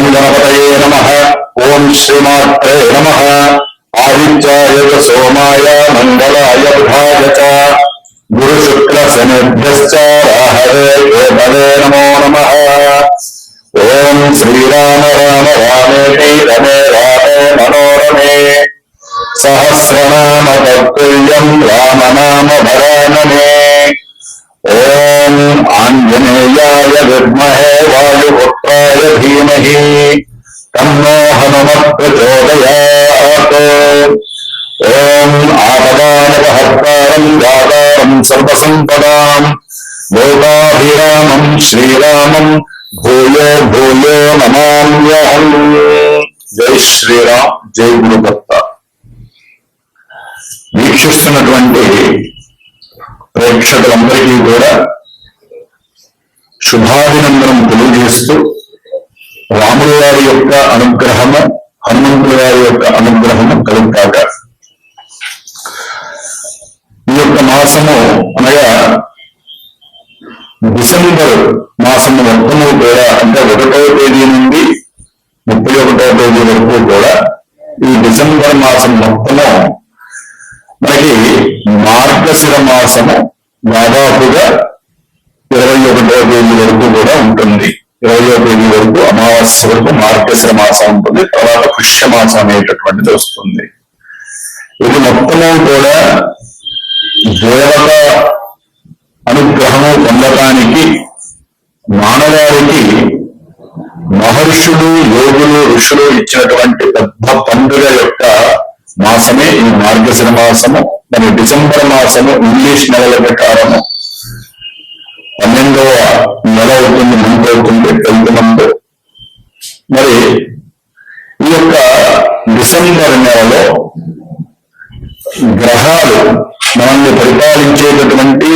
ఓం గణపతయే నమ. ఓం శ్రీమాత్రే నమ. ఆదిత్యాయ సోమాయ మంగళాయ బుధాయ చ. గురు శుక్ల శనిభ్యశ్చ రాహవే నమో నమ. ఓం శ్రీరామ రామ రామేతి రమే రామే మనోరమే. సహస్రనామ తత్తుల్యం రామనామ భరాననే ఓం ఆంజనేయాయ విద్మహే వాయుపుత్రాయ ధీమహి. తన్నో హనుమ ప్రచోదయాత్ ఓం ఆపదానపహర్తారం దాతారం సర్వసంపదాం. లోకాభిరామం శ్రీరామం భూయో భూయో నమామ్యహం. జై శ్రీరామ్ జై గురుదత్త. వీక్షిస్తున్నటువంటి ప్రేక్షకులందరికీ కూడా శుభాభినందనం తెలియజేస్తూ రాముల వారి యొక్క అనుగ్రహము హనుమంతుల వారి యొక్క అనుగ్రహము కలుగుతాక. ఈ యొక్క మాసము అనగా డిసెంబర్ మాసము మొత్తము కూడా అంటే ఒకటో తేదీ నుండి ముప్పై ఒకటో తేదీ వరకు కూడా ఈ డిసెంబర్ మాసం మొత్తము మనకి మార్గశిర మాసము దాదాపుగా ఇరవై ఒకటో తేదీ వరకు కూడా ఉంటుంది. ఇరవై తేదీ వరకు అమావాస్య వరకు మార్గశిర మాసం ఉంటుంది. తర్వాత పుష్య మాసం అనేటటువంటిది వస్తుంది. ఇది మొత్తము కూడా దేవత అనుగ్రహము పొందటానికి మానవాళికి మహర్షులు యోగులు ఋషులు ఇచ్చినటువంటి పెద్ద పండుగ యొక్క మాసమే ఈ మార్గశిర మాసము మరి డిసెంబర్ మాసము ఇంగ్లీష్ నెలల ప్రకారము. పన్నెండవ నెల అవుతుంది మంత్ అవుతుంది టెన్త్ మంత్. మరి ఈ యొక్క డిసెంబర్ నెలలో గ్రహాలు మనల్ని పరిపాలించేటటువంటి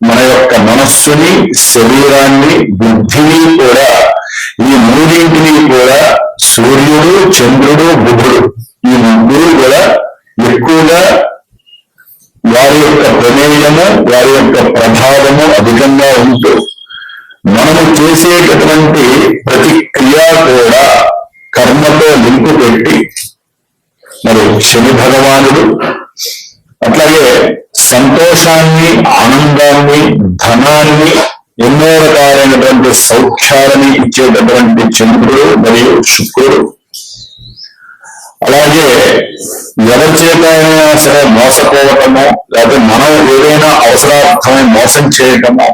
మన యొక్క మనస్సుని శరీరాన్ని బుద్ధిని కూడా ఈ మూడింటిని కూడా సూర్యుడు చంద్రుడు బుధుడు ఈ ముగ్గురు కూడా ఎక్కువగా వారి యొక్క ప్రమేయము వారి యొక్క ప్రభావము అధికంగా ఉంటూ మనము చేసేటటువంటి ప్రతి క్రియ కూడా కర్మతో లింకు పెట్టి మరి శని భగవానుడు అట్లాగే సంతోషాన్ని ఆనందాన్ని ధనాన్ని ఎన్నో రకాలైనటువంటి సౌఖ్యాలని ఇచ్చేటటువంటి చంద్రుడు మరియు శుక్రుడు. అలాగే ఎవరి చేతైనా సరే మోసపోవటము లేకపోతే మనం ఏదైనా అవసరార్థమై మోసం చేయటము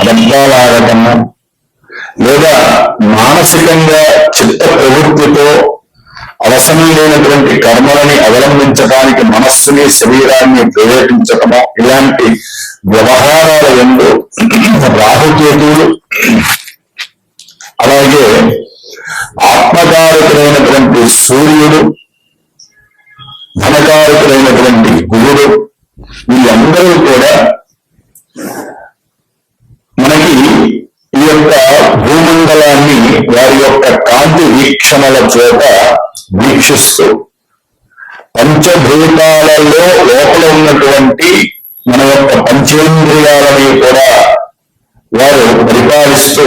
అబద్ధాలు లేదా మానసికంగా చిత్త ప్రవృత్తితో అవసరం లేనటువంటి కర్మలని అవలంబించడానికి మనస్సుని శరీరాన్ని ప్రేరేపించటము ఇలాంటి వ్యవహారాల ఎందు రాహుకేతువులు అలాగే ఆత్మకారకులైనటువంటి సూర్యుడు ధనకారకులైనటువంటి గురుడు వీళ్ళందరూ కూడా మనకి ఈ యొక్క భూమండలాన్ని వారి యొక్క కాంతి వీక్షణల చేత వీక్షిస్తూ పంచభూతాలలో లోపల ఉన్నటువంటి మన యొక్క పంచేంద్రియాలని కూడా వారు పరిపాలిస్తూ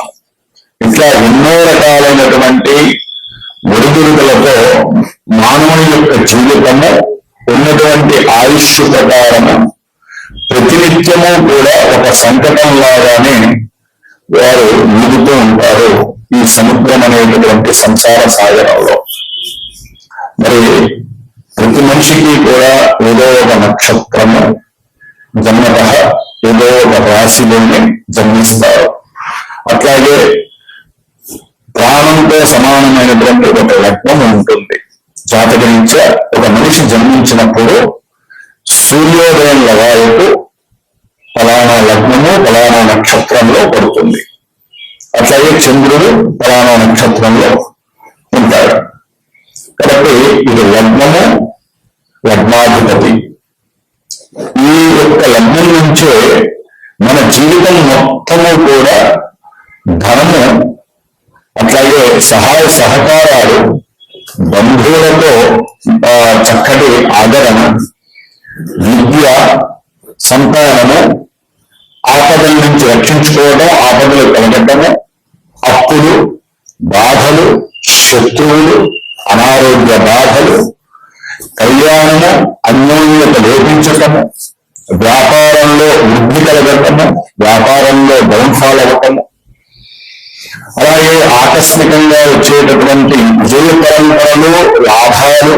ఇట్లా ఎన్నో రకాలైనటువంటి ఒడిదుడుకులతో మానవుని యొక్క జీవితము ఉన్నటువంటి ఆయుష్ ప్రకారము ప్రతినిత్యము కూడా ఒక సంకటం లాగానే వారు ఈదుతూ ఉంటారు ఈ సముద్రం అనేటటువంటి సంసార సాగరంలో. మరి ప్రతి మనిషికి కూడా ఏదో ఒక నక్షత్రము జన్మత ఏదో ఒక రాశిలోనే జన్మిస్తారు. అట్లాగే ప్రాణంతో సమానమైనటువంటి ఒక లగ్నం ఉంటుంది. జాతకరీత్యా ఒక మనిషి జన్మించినప్పుడు సూర్యోదయం లగాయకు ఫలానా లగ్నము ఫలానా నక్షత్రంలో పడుతుంది. అట్లాగే చంద్రుడు ఫలానా నక్షత్రంలో కాబట్టి ఇది లగ్నము లగ్నాధిపతి. ఈ యొక్క లగ్నం నుంచే మన జీవితం మొత్తము కూడా సహాయ సహకారాలు బంధువులతో చక్కటి ఆదరణ విద్య సంతానము ఆపదల నుంచి రక్షించుకోవడం ఆపదలు కలగటము అప్పులు బాధలు శత్రువులు అనారోగ్య బాధలు కళ్యాణము అన్యోన్యత లోపించటము వ్యాపారంలో వృద్ధి కలగటము వ్యాపారంలో డౌన్ఫాల్ అవ్వటము అలాగే ఆకస్మికంగా వచ్చేటటువంటి విజయ పరంపరలు లాభాలు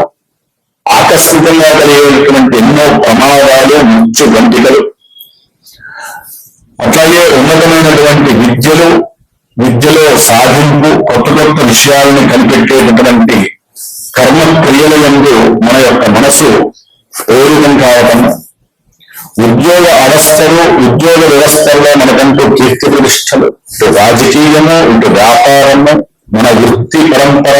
ఆకస్మికంగా కలిగేటువంటి ఎన్నో ప్రమాదాలు ముఖ్య గంటికలు అట్లాగే ఉన్నతమైనటువంటి విద్యలు విద్యలో సాధింపు కొత్త కొత్త విషయాలను కనిపెట్టేటటువంటి కర్మ క్రియల ఎందు మన యొక్క మనసు ప్రేరితం కావటం ఉద్యోగ అవస్థలు ఉద్యోగ వ్యవస్థల్లో మనకంటూ కీర్తి ప్రతిష్టలు. ఇటు రాజకీయము ఇటు వ్యాపారము మన వృత్తి పరంపర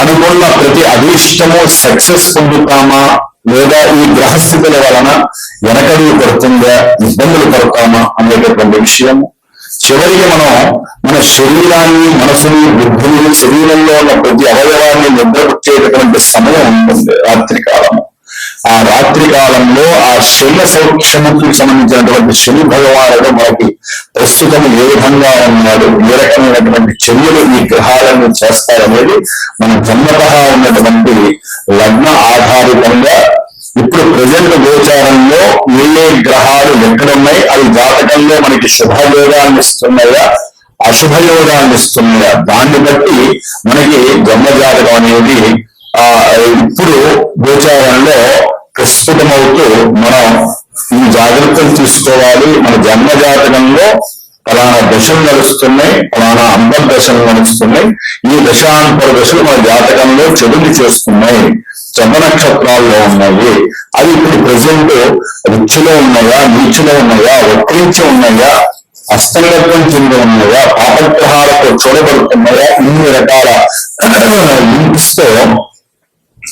అనుకున్న ప్రతి అభీష్టము సక్సెస్ పొందుతామా? లేదా ఈ గ్రహస్థితుల వలన వెనకడుగు పడుతుందా? ఇబ్బందులు పడతామా? అనేటటువంటి విషయము చివరికి మనం మన శరీరాన్ని మనసుని బుద్ధిని శరీరంలో ఉన్న ప్రతి అవయవాన్ని నిద్రపుచ్చేటటువంటి సమయం ఉంటుంది రాత్రి కాలము. ఆ రాత్రి కాలంలో ఆ శల్య సౌఖ్యముకి సంబంధించినటువంటి శని భగవానుడు మనకి ప్రస్తుతం ఏ విధంగా ఉన్నాడు ఏ రకమైనటువంటి చర్యలు ఈ గ్రహాలను చేస్తారనేది మన జన్మత ఉన్నటువంటి లగ్న ఆధారితంగా ఇప్పుడు ప్రజెంట్ గోచారంలో ఏ ఏ గ్రహాలు ఎక్కడున్నాయి అవి జాతకంలో మనకి శుభయోగాన్ని ఇస్తున్నాయా అశుభయోగాన్ని ఇస్తున్నాయా దాన్ని బట్టి మనకి జన్మజాతకం అనేది ఇప్పుడు గోచారంలో ప్రస్ఫుటమవుతూ మనం ఈ జాగ్రత్తలు తీసుకోవాలి మన జన్మ జాతకంలో ఫలానా దశలు నడుస్తున్నాయి ఫలానా అంబర్ దశలు నడుస్తున్నాయి. ఈ దశాంతర దశలు మన జాతకంలో చెడుని చేస్తున్నాయి. చంద్ర నక్షత్రాల్లో ఉన్నాయి. అవి ఇప్పుడు ప్రజెంట్ రుచిలో ఉన్నాయా నీచులో ఉన్నాయా వక్రించి ఉన్నాయా అస్తంగత్వం చెంది ఉన్నాయా పాపగ్రహాలతో చూడబడుతున్నాయా ఇన్ని రకాల లింక్స్తో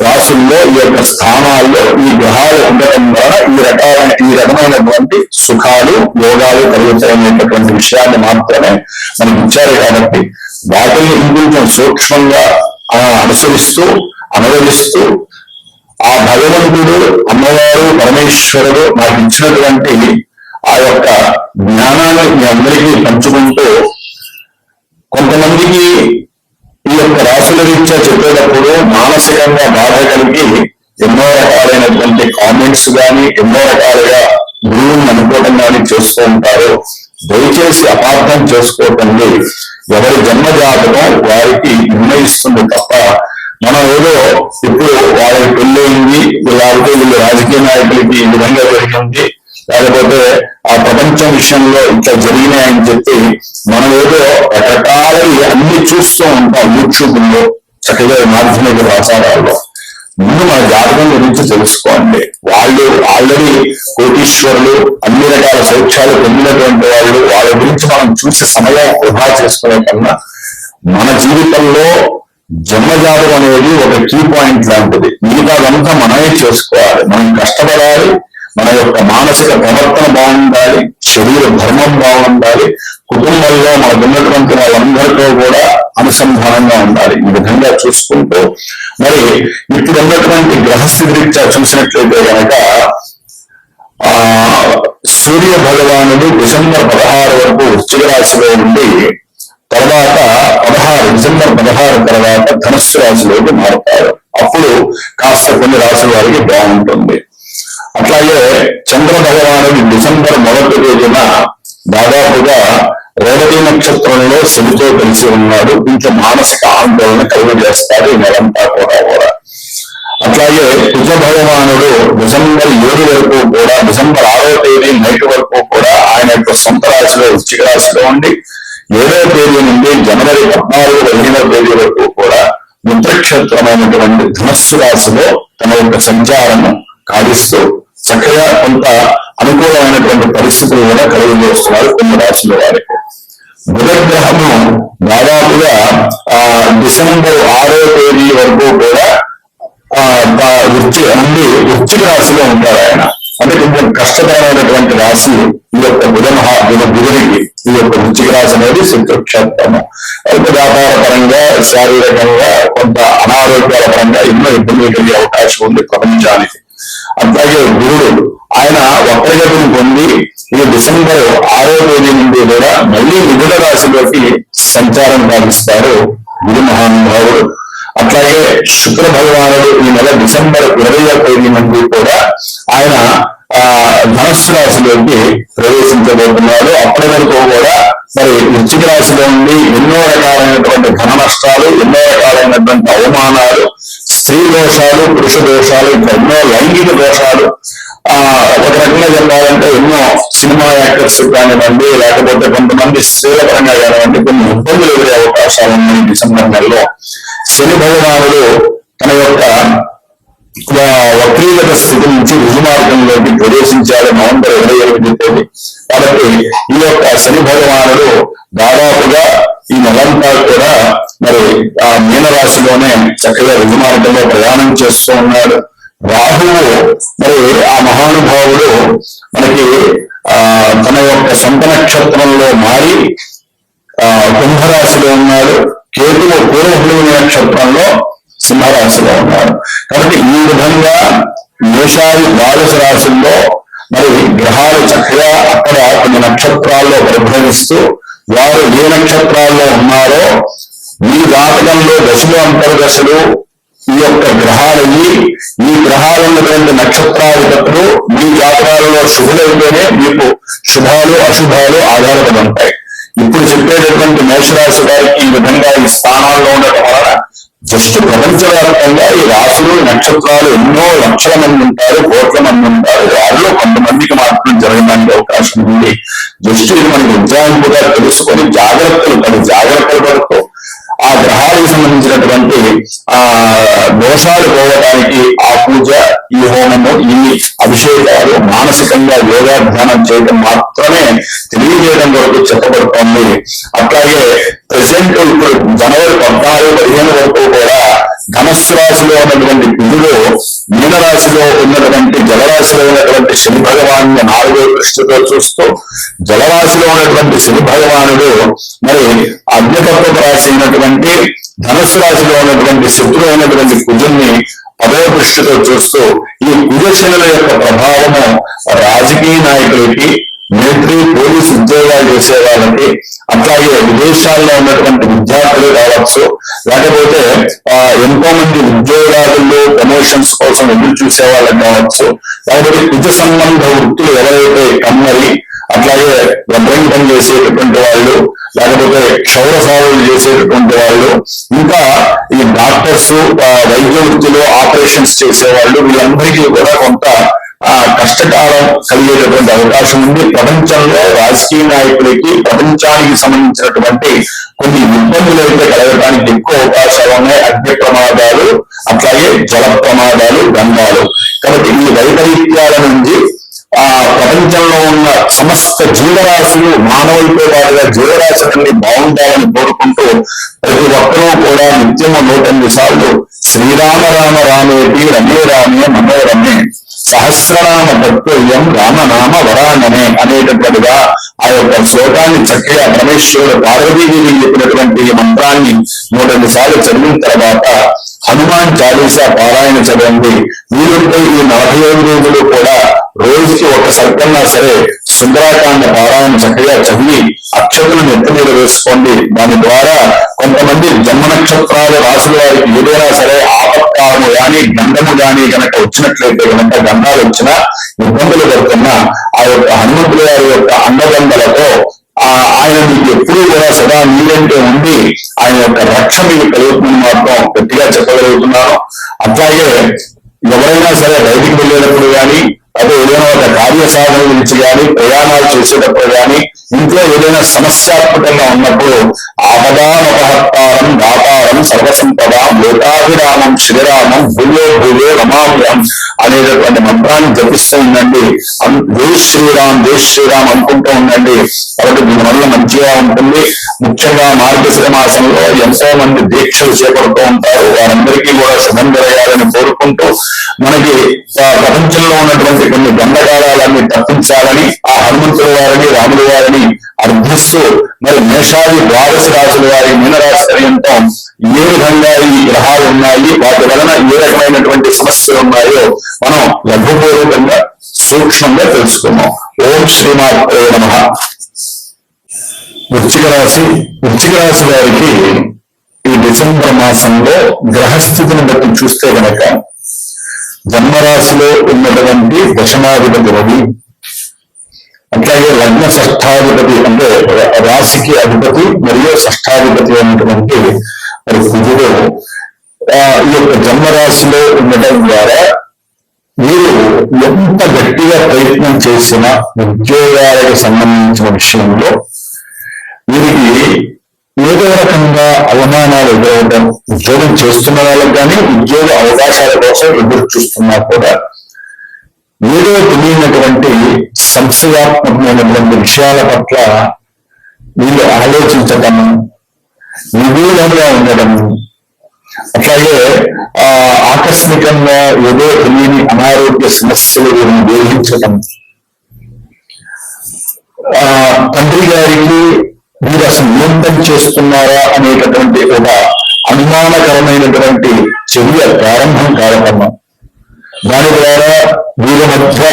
రాశుల్లో ఈ యొక్క స్థానాల్లో ఈ గ్రహాలు ఉండటం ద్వారా ఈ రకాలైన ఈ రకమైనటువంటి సుఖాలు యోగాలు కలుగుతాయనేటటువంటి విషయాన్ని మాత్రమే మనకి ఇచ్చారు కాబట్టి వాటిని ఇంకొంచెం సూక్ష్మంగా అనుసరిస్తూ అనువదిస్తూ ఆ భగవంతుడు అమ్మవారు పరమేశ్వరుడు నాకు ఇచ్చినటువంటి ఆ యొక్క జ్ఞానాన్ని మీ అందరికీ పంచుకుంటూ కొంతమందికి ఈ యొక్క రాశుల రీత్యా చెప్పేటప్పుడు మానసికంగా బాధ కలిగి ఎన్నో రకాలైనటువంటి కామెంట్స్ కానీ ఎన్నో రకాలుగా గురువుని అనుకోవటం కానీ చేస్తూ ఉంటారు. దయచేసి అపార్థం చేసుకోకండి. ఎవరి జన్మ జాతకం వారికి నిర్ణయిస్తుంది తప్ప మనం ఏదో ఇప్పుడు వాళ్ళకి పెళ్ళయింది లేకపోతే వీళ్ళు రాజకీయ నాయకులకి ఈ విధంగా జరిగింది లేకపోతే ఆ ప్రపంచం విషయంలో ఇట్లా జరిగినాయని చెప్పి మనం ఏదో రకరకాలవి అన్ని చూస్తూ ఉంటాం యూట్యూబ్లో చక్కగా మాధ్యమిక ప్రచారాల్లో ముందు మన జాతకం గురించి తెలుసుకోండి. వాళ్ళు ఆల్రెడీ కోటీశ్వరులు అన్ని రకాల సౌఖ్యాలు పొందినటువంటి వాళ్ళు వాళ్ళ గురించి మనం చూసి సమయం వృధా చేసుకునే కన్నా మన జీవితంలో జన్మజాతం అనేది ఒక కీ పాయింట్ లాంటిది. మిగతాదంతా మనమే చేసుకోవాలి. మనం కష్టపడాలి మన యొక్క మానసిక ప్రవర్తన బాగుండాలి శరీర ధర్మం బాగుండాలి కుటుంబంలో మనకు ఉన్నటువంటి వాళ్ళందరితో కూడా అనుసంధానంగా ఉండాలి. ఈ విధంగా చూసుకుంటూ మరి ఇప్పుడు ఉన్నటువంటి గ్రహస్థితి రీత్యా చూసినట్లయితే కనుక ఆ సూర్య భగవానుడు డిసెంబర్ పదహారు వరకు వృశ్చిక రాశిలో ఉండి తర్వాత పదహారు డిసెంబర్ పదహారు తర్వాత ధనుస్సు రాశిలోకి మారుతారు అప్పుడు కాస్త కొన్ని రాశుల వారికి బాగుంటుంది. అట్లాగే చంద్ర భగవానుడు డిసెంబర్ మొదటి రోజున దాదాపుగా రేవతి నక్షత్రంలో శనితో కలిసి ఉన్నాడు. కొంచెం మానసిక ఆందోళన కలిగజేస్తాడు ఈ నెలంతా కూడా కూడా. అట్లాగే కుజ భగవానుడు డిసెంబర్ ఏడు వరకు కూడా డిసెంబర్ ఆరో తేదీ నైట్ వరకు కూడా ఆయన యొక్క సొంత రాశిలో వృశ్చిక రాశిలో ఉండి ఏడో తేదీ నుండి జనవరి పద్నాలుగు పదిహేనో తేదీ వరకు కూడా ముద్రక్షేత్రమైనటువంటి ధనస్సు రాశిలో తన యొక్క సంచారము కావిస్తూ చక్కగా కొంత అనుకూలమైనటువంటి పరిస్థితులు కూడా కలిగి చేస్తున్నారు కొన్ని రాశుల వారికి. బుధగ్రహము దాదాపుగా ఆ డిసెంబర్ ఆరో తేదీ వరకు కూడా ఆ వృత్తి నుండి వృత్తిక రాశిలో ఉంటారు ఆయన. అంటే కొంచెం కష్టతరమైనటువంటి రాశి ఈ యొక్క బుధ మహా బుధ బుధుడికి ఈ యొక్క వృత్తిక రాశి అనేది శత్రుక్షేత్రము అయితే వ్యాపార పరంగా శారీరకంగా కొంత అనారోగ్యాల పరంగా ఎన్నో ఇబ్బందులు కలిగే అవకాశం ఉంది ప్రపంచానికి. అట్లాగే గురుడు ఆయన వక్రగతిని పొంది ఈ డిసెంబర్ ఆరో తేదీ నుండి కూడా మళ్ళీ మిథున రాశిలోకి సంచారం సాగిస్తారు గురు మహానుభావుడు. అట్లాగే శుక్ర భగవానుడు ఈ నెల డిసెంబర్ ఇరవై తేదీ నుండి కూడా ఆయన ఆ ధనస్సు రాశిలోకి ప్రవేశించబోతున్నాడు అప్పటి వరకు కూడా మరి వృశ్చిక రాశిలో ఉండి ఎన్నో రకాలైనటువంటి ఘన నష్టాలు ఎన్నో రకాలైనటువంటి అవమానాలు స్త్రీ దోషాలు పురుష ఎన్నో లైంగిక దోషాలు ఆ ఒక రకంగా చెప్పాలంటే ఎన్నో సినిమా యాక్టర్స్ కానివ్వండి లేకపోతే కొంతమంది స్త్రీల పరంగా కానివ్వండి కొన్ని ఇబ్బందులు ఎదురే అవకాశాలు ఉన్నాయి డిసెంబర్ నెలలో. శని భగవానుడు తన యొక్క వక్రీగత స్థితి నుంచి రుజుమార్గంలోకి ప్రవేశించాడు నవంబర్ ఇరవై ఎనిమిది తేదీ కాబట్టి ఈ యొక్క శని భగవానుడు దాదాపుగా ఈ నెలంతా కూడా మరి ఆ మీనరాశిలోనే చక్కగా రుజుమార్గంలో ప్రయాణం చేస్తూ ఉన్నాడు. రాహువు మరి ఆ మహానుభావుడు మనకి ఆ తన యొక్క సొంత నక్షత్రంలో మారి ఆ కుంభరాశిలో ఉన్నాడు. కేతువు పూర్వభూమి నక్షత్రంలో సింహరాశిలో ఉన్నాడు. కాబట్టి ఈ విధంగా మేషాది ద్వాదశ రాశుల్లో మరి గ్రహాలు చక్కగా అక్కడ కొన్ని నక్షత్రాల్లో పరిభ్రమిస్తూ వారు ఏ నక్షత్రాల్లో ఉన్నారో ఈ జాతకంలో దశలు అంతర్దశలు ఈ యొక్క గ్రహాలయ్యి మీ గ్రహాలు ఉన్నటువంటి నక్షత్రాధిపతులు మీ జాతకాలలో శుభులైతేనే మీకు శుభాలు అశుభాలు ఆధారపడి ఉంటాయి. ఇప్పుడు చెప్పేటటువంటి మేషరాశి వారికి ఈ విధంగా ఈ స్థానాల్లో ఉండటం వలన జస్ట్ ప్రపంచవ్యాప్తంగా ఈ రాశులు నక్షత్రాలు ఎన్నో లక్షల మంది ఉంటారు కోట్ల మంది ఉంటారు వారిలో కొంతమందికి మాత్రం జరగడానికి అవకాశం ఉంది. జస్ట్ ఇది మనకి ఉజ్జాయింపుగా తెలుసుకొని జాగ్రత్తలు పడి జాగ్రత్తలు పడుతూ ఆ గ్రహాలకు సంబంధించినటువంటి ఆ దోషాలు పోవడానికి ఆ పూజ ఈ హోమము ఈ అభిషేకాలు మానసికంగా యోగాధ్యానం చేయడం మాత్రమే తెలియజేయడం వరకు చెప్పబడుతోంది. అట్లాగే ప్రజెంట్ ఇప్పుడు జనవరి పద్నాలుగు పదిహేను వరకు కూడా ధనస్సు రాశిలో ఉన్నటువంటి కుజుడు మీనరాశిలో ఉన్నటువంటి జలరాశిలో ఉన్నటువంటి శని భగవాను నాలుగో దృష్టితో చూస్తూ జలరాశిలో ఉన్నటువంటి శని భగవానుడు మరి అగ్నితత్వ రాశి అయినటువంటి ధనస్సు రాశిలో ఉన్నటువంటి శత్రువు అయినటువంటి కుజుల్ని పదవ దృష్టితో చూస్తూ ఈ కుజశనుల యొక్క ప్రభావము రాజకీయ నాయకులకి మిలిటరీ పోలీసు ఉద్యోగాలు చేసే వాళ్ళకి అట్లాగే విదేశాల్లో ఉన్నటువంటి విద్యార్థులు కావచ్చు లేకపోతే ఆ, ఎంతో మంది ఉద్యోగాలలో ప్రమోషన్స్ కోసం ఎదురు చూసే వాళ్ళకి కావచ్చు లేకపోతే కుజ సంబంధ వృత్తులు ఎవరైతే కమ్మరి అట్లాగే రబ్బరింగ్ పని చేసేటటువంటి వాళ్ళు లేకపోతే క్షౌర సాగులు చేసేటటువంటి వాళ్ళు ఇంకా ఈ డాక్టర్స్ వైద్య వృత్తిలో ఆపరేషన్స్ చేసేవాళ్ళు వీళ్ళందరికీ కూడా కొంత ఆ కష్టకాలం కలిగేటటువంటి అవకాశం ఉంది. ప్రపంచంలో రాజకీయ నాయకులకి ప్రపంచానికి సంబంధించినటువంటి కొన్ని ఇబ్బందులు అయితే కలగడానికి ఎక్కువ అవకాశాలు ఉన్నాయి. అగ్ని ప్రమాదాలు అట్లాగే జల ప్రమాదాలు గంగాలు కాబట్టి ఈ వైపరీత్యాల నుంచి ఆ ప్రపంచంలో ఉన్న సమస్త జీవరాశులు మానవులతో పాటుగా జీవరాశులన్నీ బాగుండాలని కోరుకుంటూ ప్రతి ఒక్కరూ కూడా నిత్యము నూటెనిమిది సార్లు శ్రీరామ రామ రామేటి రమే రామే మనోరమే సహస్రనామ భక్తుల్యం రామనామ వరాననే అనేటటువంటిగా ఆ యొక్క శ్లోకాన్ని చక్కగా పరమేశ్వరుడు పార్వతీదేవి చెప్పినటువంటి మంత్రాన్ని నూట రెండు సార్లు చదివిన తర్వాత హనుమాన్ చాలీసా పారాయణ చదవండి. వీరుంటే ఈ నలభై ఐదు రోజులు కూడా రోజుకి ఒక సర్కన్నా సరే సుందరాకాండ పారాయణ చక్కగా చదివి అక్షతులను నెత్తి మీద వేసుకోండి. దాని ద్వారా కొంతమంది జన్మ నక్షత్రాలు రాసుల వారికి ఏదైనా సరే ఆపత్కారము గాని గంధము గాని గనక వచ్చినట్లయితే గనక గంధాలు వచ్చినా ఇబ్బందులు పడుతున్నా ఆ యొక్క హనుమంతుల గారి యొక్క అండదండలతో ఆ ఆయన మీకు ఎప్పుడూ కూడా సదా మీరంటే ఉండి ఆయన యొక్క రక్ష మీకు కలుగుతుంది మాత్రం గట్టిగా చెప్పగలుగుతున్నాను. అట్లాగే ఎవరైనా సరే బయటికి వెళ్ళేటప్పుడు కానీ అదే ఏదైనా ఒక కార్య సాధన గురించి కానీ ప్రయాణాలు చేసేటప్పుడు కానీ ఇంట్లో ఏదైనా సమస్యాత్మకంగా ఉన్నప్పుడు ఆపదామపహత్తారం దాతారం సర్వసంపద లోకాభిరామం శ్రీరామం భూయో భూయో రమాభ్యం అనేటటువంటి మంత్రాన్ని జపిస్తూ ఉండండి జై శ్రీరామ్ జై శ్రీరామ్ అనుకుంటూ ఉండండి. కాబట్టి దీనివల్ల మంచిగా ఉంటుంది. ముఖ్యంగా మార్గశిర మాసంలో ఎంతో మంది దీక్షలు చేపడుతూ ఉంటారు. వారందరికీ కూడా శుభం జరగాలని కోరుకుంటూ మనకి ప్రపంచంలో ఉన్నటువంటి కొన్ని గండకాలన్నీ తప్పించాలని ఆ హనుమంతుల వారిని రాముల వారిని అర్థిస్తూ మరి మేషాది ద్వాదశ రాశుల వారి మీనరాశి పర్యంతం ఏ విధంగా ఈ గ్రహాలు ఉన్నాయి వాటి వలన ఏ రకమైనటువంటి సమస్యలు ఉన్నాయో మనం లఘుపూర్వకంగా సూక్ష్మంగా తెలుసుకున్నాం ఓం శ్రీమాత్రే నమ. వృశ్చిక రాశి వృశ్చిక రాశి వారికి ఈ డిసెంబర్ మాసంలో గ్రహస్థితిని బట్టి చూస్తే గనక జన్మరాశిలో ఉన్నటువంటి దశమాధిపతి రవి అట్లాగే లగ్న షష్ఠాధిపతి అంటే రాశికి అధిపతి మరియు షష్ఠాధిపతి అయినటువంటి మరి కుజుడు ఆ, ఈ యొక్క జన్మరాశిలో ఉండటం ద్వారా మీరు ఎంత గట్టిగా ప్రయత్నం చేసినా ఉద్యోగాలకు సంబంధించిన విషయంలో వీరికి ఏదో రకంగా అవమానాలు ఎదురవడం ఉద్యోగం చేస్తున్న వాళ్ళకి కానీ ఉద్యోగ అవకాశాల కోసం ఎదురు చూస్తున్నా కూడా ఏదో తెలియనటువంటి సంశయాత్మకమైనటువంటి విషయాల పట్ల వీళ్ళు ఆలోచించటం నిగూఢంగా ఉండడం అట్లాగే ఆ ఆకస్మికంగా ఏదో తెలియని అనారోగ్య సమస్యలు వీరిని వేధించటం ఆ తండ్రి గారికి మీరు అసలు నియంత్రణ చేస్తున్నారా అనేటటువంటి ఒక అనుమానకరమైనటువంటి చర్య ప్రారంభం కార్యక్రమం దాని ద్వారా వీరి మధ్య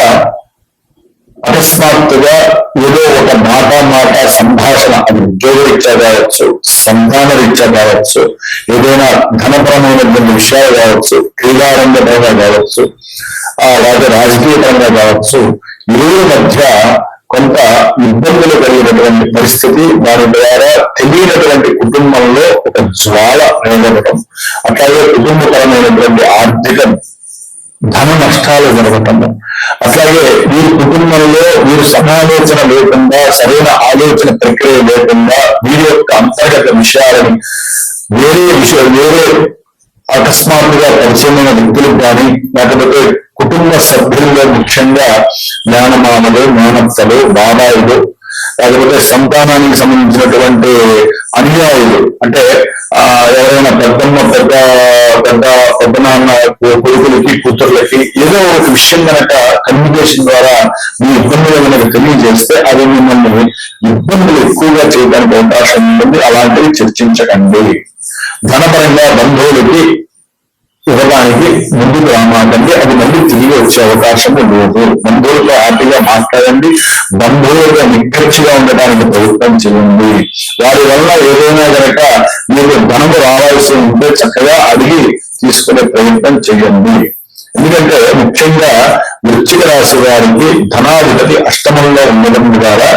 అకస్మాత్తుగా ఏదో ఒక మాట మాట సంభాషణ అది ఉద్యోగరీత్యా కావచ్చు సంతాన రీత్యా కావచ్చు ఏదైనా ధనపరమైనటువంటి విషయాలు కావచ్చు క్రీడారంగపరంగా కావచ్చు ఆ లేదా రాజకీయపరంగా కావచ్చు ఇరువురి మధ్య కొంత ఇబ్బందులు కలిగినటువంటి పరిస్థితి దాని ద్వారా తెలియనటువంటి కుటుంబంలో ఒక జ్వాల నిలబడటం అట్లాగే కుటుంబపరమైనటువంటి ఆర్థిక ధన నష్టాలు జరగటము. అట్లాగే వీరి కుటుంబంలో వీరు సమాలోచన లేకుండా సరైన ఆలోచన ప్రక్రియ లేకుండా వీరి యొక్క అంతర్గత విషయాలని వేరే విషయ వేరే అకస్మాత్తుగా పరిచయమైన వ్యక్తులకు కానీ లేకపోతే కుటుంబ సభ్యుల్లో ముఖ్యంగా జ్ఞానమామలు జ్ఞానత్తలు బాబాయిలు లేకపోతే సంతానానికి సంబంధించినటువంటి అనుయాయులు అంటే ఆ ఎవరైనా పెద్దమ్మ పెద్ద పెద్ద పెద్ద నాన్న కొడుకులకి కూతుర్లకి ఏదో ఒక విషయం కనుక కమ్యూనికేషన్ ద్వారా మీ ఇబ్బందులు కనుక తెలియజేస్తే అది మిమ్మల్ని ఇబ్బందులు ఎక్కువగా చేయడానికి అవకాశం ఉంటుంది అలాంటివి చర్చించకండి. ధనపరంగా బంధువులకి ఇవ్వడానికి ముందుకు రామాకండి అది మళ్ళీ తిరిగి వచ్చే అవకాశం లేదు బంధువులతో హ్యాపీగా మాట్లాడండి. బంధువులతో నిక్కచ్చిగా ఉండడానికి ప్రయత్నం చేయండి. వారి వల్ల ఏదైనా కనుక మీకు ధనము రావాల్సి ఉంటే చక్కగా అడిగి తీసుకునే ప్రయత్నం చేయండి. ఎందుకంటే ముఖ్యంగా వృచ్చిక రాశి వారికి ధనాధిపతి అష్టమంలో ఉండడం ద్వారా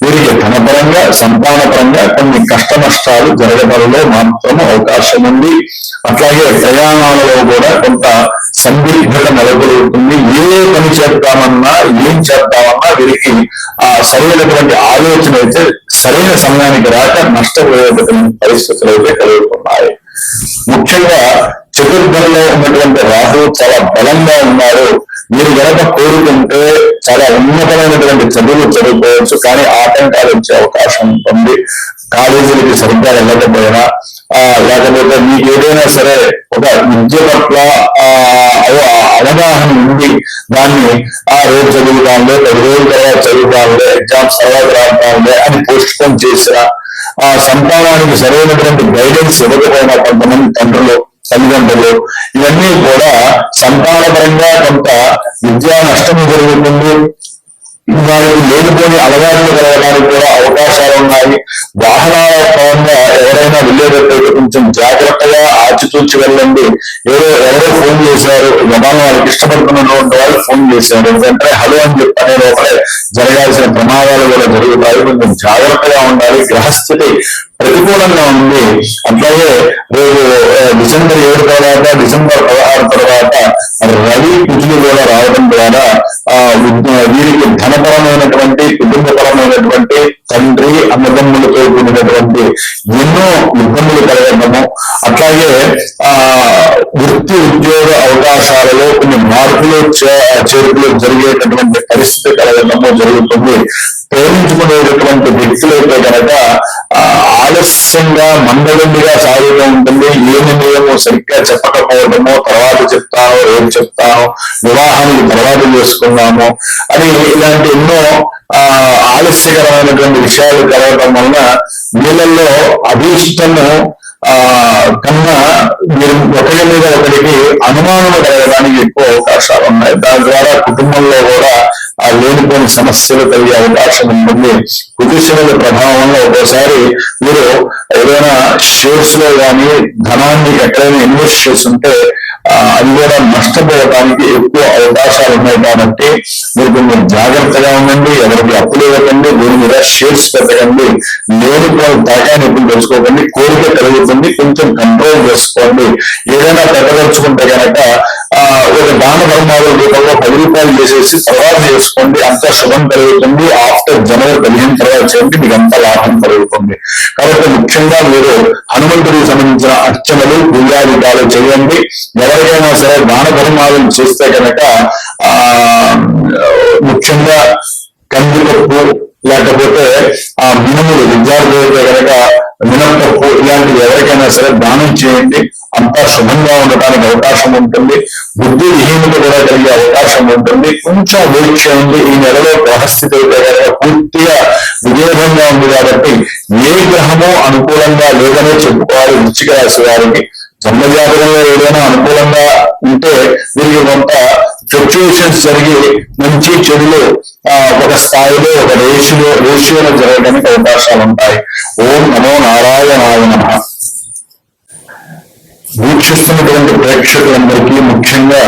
వీరికి ధనపరంగా సంతానపరంగా కొన్ని కష్ట నష్టాలు జరగడంలో మాత్రం అవకాశం ఉంది. అట్లాగే ప్రయాణాలలో కూడా కొంత సందిగ్ధత నెలకొలుగుతుంది ఏ పని చేద్దామన్నా ఏం చేద్దామన్నా వీరికి ఆ సరైనటువంటి ఆలోచన అయితే సరైన సమయానికి రాక నష్టపోయేటువంటి పరిస్థితులు అయితే కలుగుతున్నాయి. ముఖ్యంగా చతుర్థంలో ఉన్నటువంటి రాహు చాలా బలంగా ఉన్నారు మీరు గనక కోరుకుంటే చాలా ఉన్నతమైనటువంటి చదువులు చదువుకోవచ్చు కానీ ఆటంకాలు వచ్చే అవకాశం ఉంటుంది కాలేజీలకి సరిగ్గా వెళ్ళకపోయినా ఆ లేకపోతే మీకు ఏదైనా సరే ఒక విద్య పట్ల ఆ అవగాహన ఉంది దాన్ని ఆ రోజు చదువుతాంలే పది రోజుల తర్వాత చదువుతాంలే ఎగ్జామ్స్ తర్వాత రాస్తాంలే అని పోస్ట్ పోన్ చేసిన ఆ సంతానానికి సరైనటువంటి గైడెన్స్ ఇవ్వకపోయినా కొంతమంది తండ్రులు తల్లిదండ్రులు. ఇవన్నీ కూడా సంతానపరంగా కొంత విద్యా నష్టం జరుగుతుంది. వారికి లేనిపోని అలవాట్లు కలగడానికి కూడా అవకాశాలు ఉన్నాయి. వాహనాల పరంగా ఎవరైనా వెళ్ళేటట్టయితే కొంచెం జాగ్రత్తగా ఆచితూచి వెళ్ళండి. ఏదో ఎవరో ఫోన్ చేశారు. యమాను వాళ్ళకి ఇష్టపడుతున్నటువంటి వాళ్ళు ఫోన్ చేశారు. వెంటనే హలో అని చెప్పనే లోపలే జరగాల్సిన ప్రమాదాలు కూడా జరుగుతాయి. కొంచెం జాగ్రత్తగా ఉండాలి. గ్రహస్థితి ప్రతికూలంగా ఉంది. అట్లాగే రేపు డిసెంబర్ ఏడు తర్వాత డిసెంబర్ పదహారు తర్వాత రవి తిథులు కూడా రావడం ద్వారా ఆ వీరికి ధనపరమైనటువంటి కుటుంబపరమైనటువంటి తండ్రి అన్నదమ్ములతో కూడినటువంటి ఎన్నో ఇబ్బందులు కలగడము అట్లాగే ఆ వృత్తి ఉద్యోగ అవకాశాలలో కొన్ని మార్పులు చే- చేర్పులు జరిగేటటువంటి పరిస్థితి కలగడము జరుగుతుంది. ప్రేమించుకునేటటువంటి వ్యక్తులైతే కనుక ఆలస్యంగా మందగండిగా సాగుతూ ఉంటుంది. ఏమి నియమో సరిగ్గా చెప్పకపోవడము తర్వాత చెప్తాను రేపు చెప్తాను వివాహానికి తర్వాత చేసుకున్నాము అని ఇలాంటి ఎన్నో ఆ ఆలస్యకరమైనటువంటి విషయాలు కలగడం వలన వీళ్ళల్లో అభీష్టము ఆ కన్నా మీరు ఒకరి మీద ఒకరికి అనుమానం కలగడానికి ఎక్కువ అవకాశాలు ఉన్నాయి. దాని ద్వారా కుటుంబంలో కూడా ఆ లేనిపోని సమస్యలు కలిగే అవకాశం ఉంటుంది. కుటుంబ ప్రభావంలో ఒక్కోసారి మీరు ఏదైనా షేర్స్లో కానీ ధనాన్ని ఎక్కడైనా ఇన్వెస్ట్ చేస్తుంటే అది కూడా నష్టపోవడానికి ఎక్కువ అవకాశాలు ఉన్నాయి కాబట్టి మీరు కొంచెం జాగ్రత్తగా ఉండండి ఎవరికి అప్పులు ఇవ్వకండి దీని మీద షేర్స్ పెట్టకండి లేని దాకా ఎప్పుడు తెలుసుకోకండి కోరిక కలుగుతుంది కొంచెం కంట్రోల్ చేసుకోండి. ఏదైనా పెట్టదలుచుకుంటే కనుక ఒక దాన ధర్మాల రూపంలో పది రూపాయలు చేసేసి తర్వాత చేసుకోండి అంత శుభం కలుగుతుంది ఆఫ్టర్ జనవరి పదిహేను తర్వాత చేయండి మీకు అంత లాభం కలుగుతుంది. కాబట్టి ముఖ్యంగా మీరు హనుమంతుడికి సంబంధించిన అర్చనలు పూజాధికాలు చేయండి. ఎవరికైనా సరే దాన ధర్మాలను చేస్తే కనుక ఆ ముఖ్యంగా కందిపప్పు లేకపోతే ఆ మినుములు విద్యార్థులైతే కనుక మినప్పప్పు ఇలాంటివి ఎవరికైనా సరే దానం చేయండి. అంతా శుభంగా ఉండటానికి అవకాశం ఉంటుంది. బుద్ధి విహీనత కూడా కలిగే అవకాశం ఉంటుంది. కొంచెం వెయిట్ చేయండి. ఈ నెలలో గ్రహస్థితి అయితే కనుక పూర్తిగా వివేకంగా ఉంది కాబట్టి ఏ గ్రహము అనుకూలంగా లేదనే చెప్పుకోవాలి వృచ్చిక రాశి వారికి. జన్మజాతకంలో ఏదైనా అనుకూలంగా ఉంటే వీరికి కొంత ఫ్లక్చుయేషన్స్ జరిగి మంచి చెడులు ఆ, ఒక స్థాయిలో ఒక రేషియో రేషియోలో జరగడానికి అవకాశాలు ఉంటాయి. ఓం నమో నారాయణాయ నమ. వీక్షిస్తున్నటువంటి ప్రేక్షకులందరికీ ముఖ్యంగా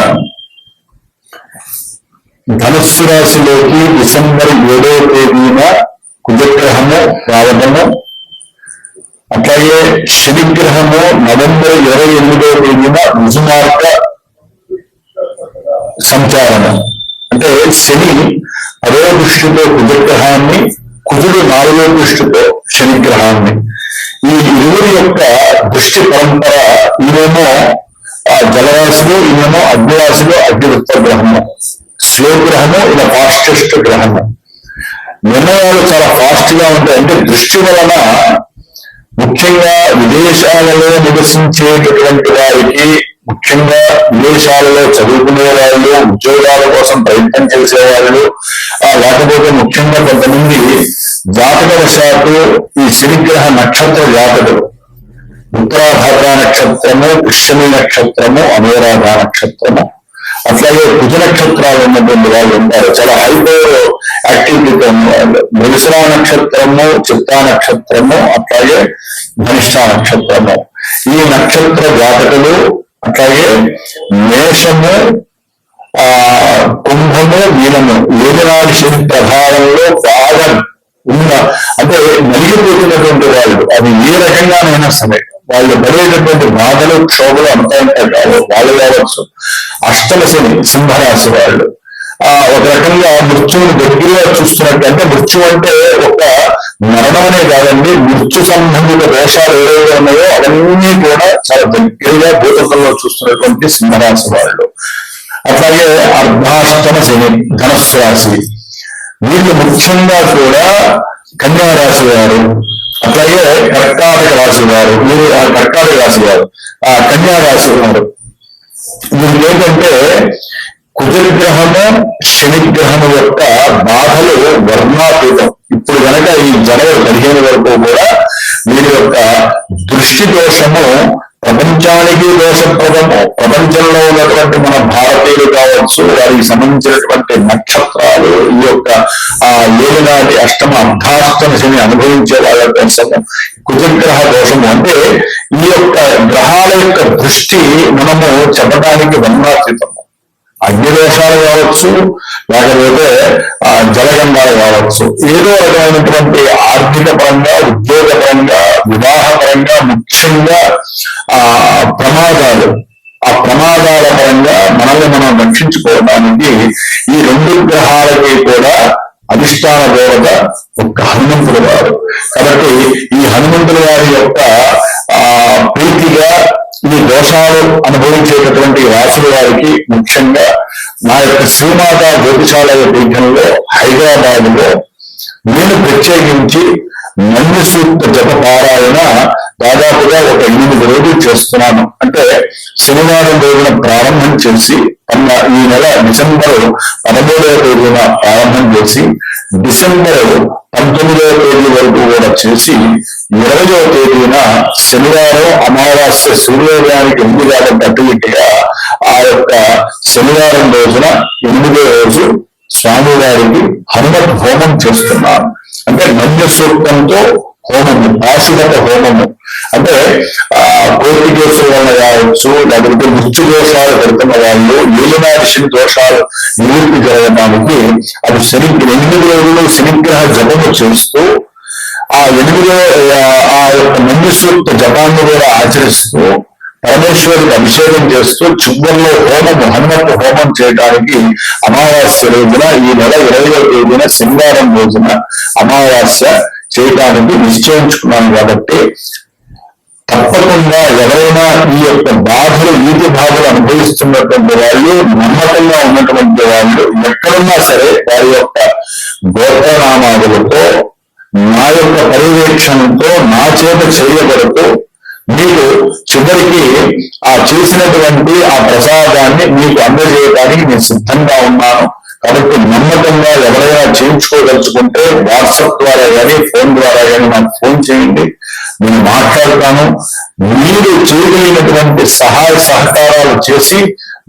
ధనుస్సు రాశిలోకి డిసెంబర్ ఏడో తేదీన కుజగ్రహము రావడము అట్లాగే శనిగ్రహము నవంబర్ ఇరవై ఎనిమిదో తేదీన రుజుమార్గ సంచారణ అంటే శని పదో దృష్టితో కుజగ్రహాన్ని కుజుడు నాలుగో దృష్టితో శనిగ్రహాన్ని. ఈ ఇరువురి యొక్క దృష్టి పరంపర ఈయనేమో ఆ జలరాశిలో ఈయనేమో అగ్నిరాశిలో అగ్నివృత్త గ్రహము. శివగ్రహము ఇలా ఫాస్టెస్ట్ గ్రహము. నిర్ణయాలు చాలా ఫాస్ట్గా ఉంటాయి. అంటే దృష్టి వలన ముఖ్యంగా విదేశాలలో నివసించేటటువంటి వారికి ముఖ్యంగా విదేశాలలో చదువుకునే వాళ్ళు ఉద్యోగాల కోసం ప్రయత్నం చేసే వాళ్ళు ఆ, లేకపోతే ముఖ్యంగా కొంతమంది జాతక వశాత్తు ఈ శనిగ్రహ నక్షత్ర జాతకులు. ఉత్తరాభాద్ర నక్షత్రము పుష్యమి నక్షత్రము అనురాధ నక్షత్రము. అట్లాగే కుజ నక్షత్రాలు ఉన్నటువంటి వాళ్ళు ఉంటారు. చాలా హైపో యాక్టివిటీతో ఉన్నవాళ్ళు మృగశిర నక్షత్రము చిత్తా నక్షత్రము అట్లాగే ధనిష్ట నక్షత్రము. ఈ నక్షత్ర జాతకులు అట్లాగే మేషము ఆ కుంభము మీనము. ఏదనాడు శని ప్రభావంలో బాగా ఉన్న అంటే నలిగిపోతున్నటువంటి వాళ్ళు అది ఏ రకంగానైనా సరే వాళ్ళు పడేటటువంటి బాధలు క్షోభలు అంతా ఉంటారు వాళ్ళు కావచ్చు. అష్టమ శని సింహరాశి వాళ్ళు. ఆ ఒక రకంగా మృత్యువుని దగ్గరగా చూస్తున్నట్టు అంటే మృత్యు అంటే ఒక మరణమనే కాదండి మృత్యు సంబంధిత దోషాలు ఏవైతే ఉన్నాయో అవన్నీ కూడా చాలా దగ్గరగా భూతంలో చూస్తున్నటువంటి సింహరాశి వాళ్ళు అట్లాగే అర్ధాష్టమ శని ధనస్సు రాశి. వీళ్ళు ముఖ్యంగా కూడా కన్యా రాశి వారు అట్లాగే కర్కాటక రాశి వారు వీరు ఆ కర్కాటక రాశి వారు ఆ కన్యా రాశి వారు. వీళ్ళు ఏంటంటే కుజగ్రహము శనిగ్రహము యొక్క బాధ జనవరి పదిహేను వరకు కూడా వీరి యొక్క దృష్టి దోషము ప్రపంచానికి దోషప్రదము. ప్రపంచంలో ఉన్నటువంటి మన భారతీయులు కావచ్చు వారికి సంబంధించినటువంటి నక్షత్రాలు ఈ యొక్క ఆ ఏలినాటి అష్టమ అర్ధాష్టమ శని అనుభవించే వాళ్ళ కోసము కుజగ్రహ దోషము. అంటే ఈ యొక్క గ్రహాల యొక్క దృష్టి మనము చెప్పడానికి వర్ణాతీతము అగ్ని దోషాలు కావచ్చు లేకపోతే ఆ జలగంధాలు కావచ్చు. ఏదో రకమైనటువంటి ఆర్థిక పరంగా ఉద్యోగ పరంగా వివాహ పరంగా ముఖ్యంగా ఆ ప్రమాదాలు. ఆ ప్రమాదాల పరంగా మనల్ని మనం రక్షించుకోవడానికి ఈ రెండు గ్రహాలకి కూడా అధిష్టాన దేవత ఒక హనుమంతుడు వారు. కాబట్టి ఈ హనుమంతుల వారి యొక్క ఆ ప్రీతిగా దోషాలు అనుభవించేటటువంటి రాసుల వారికి ముఖ్యంగా నా యొక్క శ్రీమాత జ్యోతిషాలయ పీఠంలో హైదరాబాద్లో నేను ప్రత్యేకించి నంది సూక్త జప పారాయణ దాదాపుగా ఒక ఎనిమిది రోజులు చేస్తున్నాను. అంటే శనివారం రోజున ప్రారంభం చేసి ఈ నెల డిసెంబర్ పదమూడవ తేదీన ప్రారంభం చేసి డిసెంబర్ పంతొమ్మిదవ తేదీ వరకు కూడా చేసి ఇరవయవ తేదీన శనివారం అమావాస్య సూర్యోదయానికి ఎనిమిది కాబట్టి అటు ఆ యొక్క శనివారం రోజున ఎనిమిదో రోజు స్వామివారికి హనుమత్ హోమం చేస్తున్నాను అంటే మన్య సూక్తంతో హోమము పాశుపత హోమము. అంటే ఆ కోర్టు కేసుల వల్ల కావచ్చు లేకపోతే మృత్యు దోషాలు పెడుతున్న వాళ్ళు ఏలినాడిషన్ దోషాలు నివృత్తి జరగడానికి అది శని ఎనిమిది రోజులు శనిగ్రహ జపము చేస్తూ ఆ ఎనిమిదో ఆ యొక్క మన్య జపాన్ని కూడా ఆచరిస్తూ పరమేశ్వరుడికి అభిషేకం చేస్తూ చివరిలో హోమము హనుమత్ హోమం చేయడానికి అమావాస్య రోజున ఈ నెల ఇరవై తేదీన శనివారం రోజున అమావాస్య చేయడానికి నిశ్చయించుకున్నాను కాబట్టి తప్పకుండా ఎవరైనా ఈ యొక్క బాధలు వీటి బాధలు అనుభవిస్తున్నటువంటి వాళ్ళు నమ్మకంగా ఉన్నటువంటి వాళ్ళు ఎక్కడున్నా సరే వారి యొక్క గోత్రనామాదులతో నా యొక్క పర్యవేక్షణతో నా చేత చేయబడుతూ మీకు చివరికి ఆ చేసినటువంటి ఆ ప్రసాదాన్ని మీకు అందజేయడానికి నేను సిద్ధంగా ఉన్నాను. కాబట్టి నమ్మకంగా ఎవరైనా చేయించుకోదలుచుకుంటే వాట్సాప్ ద్వారా కానీ ఫోన్ ద్వారా కానీ నాకు ఫోన్ చేయండి. నేను మాట్లాడతాను. మీరు చేయగలిగినటువంటి సహాయ సహకారాలు చేసి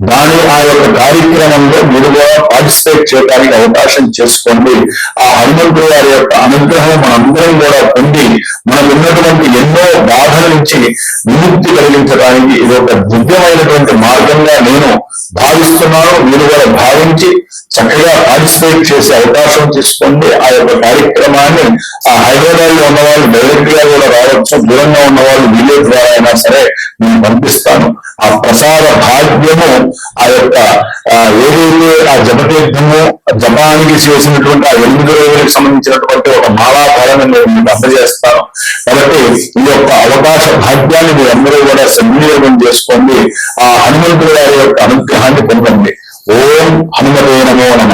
దాని ఆ యొక్క కార్యక్రమంలో మీరు కూడా పార్టిసిపేట్ చేయడానికి అవకాశం చేసుకోండి. ఆ హనుమంతుడు గారి యొక్క అనుగ్రహం మనందరం కూడా పొంది మనకు ఉన్నటువంటి ఎన్నో బాధల నుంచి విముక్తి కలిగించడానికి ఇది ఒక దివ్యమైనటువంటి మార్గంగా నేను భావిస్తున్నాను. మీరు కూడా భావించి చక్కగా పార్టిసిపేట్ చేసే అవకాశం తీసుకోండి. ఆ యొక్క కార్యక్రమాన్ని ఆ హైదరాబాద్లో ఉన్న వాళ్ళు డైరెక్ట్గా కూడా రావచ్చు. దూరంగా ఉన్న వాళ్ళు వీడియో ద్వారా అయినా సరే నేను పంపిస్తాను. ఆ ప్రసాద భాగ్యము ఆ యొక్క ఏదైతే ఆ జపతీర్థము జపానికి చేసినటువంటి ఆ ఎనిమిది రోజులకు సంబంధించినటువంటి ఒక మాలాఫలాన్ని మీరు మీకు అందజేస్తాను. కాబట్టి ఈ యొక్క అవకాశ భాగ్యాన్ని మీరు అందరూ కూడా సద్వినియోగం చేసుకోండి. ఆ హనుమంతుడి గారి యొక్క అనుగ్రహాన్ని పొందండి. ఓం హనుమతే నమో నమ.